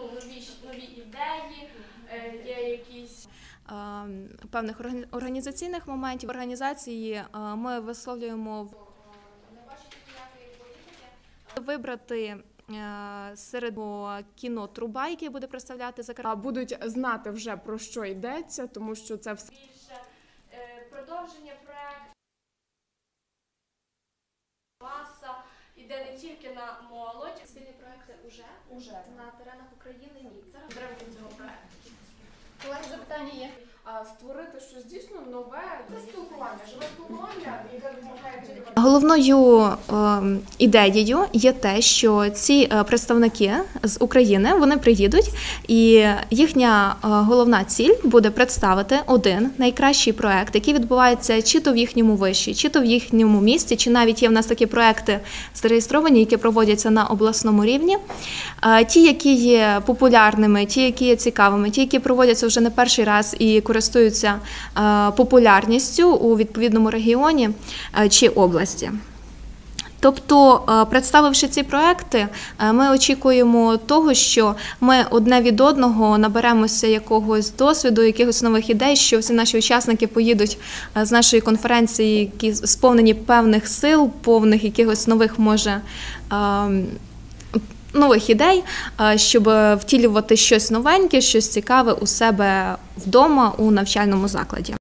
ну, нові, нові ідеї, е, є якісь певних органі- організаційних моментів. Організації е, ми висловлюємо в- вибрати е, серед кіно Труба, який буде представляти Закарпаття. будуть знати вже про що йдеться, тому що це все іде не тільки на молодь. Спільні проекти уже Уже. на теренах України ні. Зараз цього проекту. колеги запитання є. Створити щось дійсно нове це спілкування, живе спілкування, яке допомагає Головною е, ідеєю є те, що ці е, представники з України вони приїдуть, і їхня е, головна ціль буде представити один найкращий проект, який відбувається чи то в їхньому виші, чи то в їхньому місті, чи навіть є в нас такі проекти зареєстровані, які проводяться на обласному рівні. Ті, які є популярними, ті, які є цікавими, ті, які проводяться вже не перший раз і користуються е, популярністю у відповідному регіоні е, чи області. Тобто, е, представивши ці проекти, ми очікуємо того, що ми одне від одного наберемося якогось досвіду, якихось нових ідей, що всі наші учасники поїдуть з нашої конференції, які сповнені певних сил, повних якихось нових може. Нових ідей, е, щоб втілювати щось новеньке, щось цікаве у себе вдома у навчальному закладі.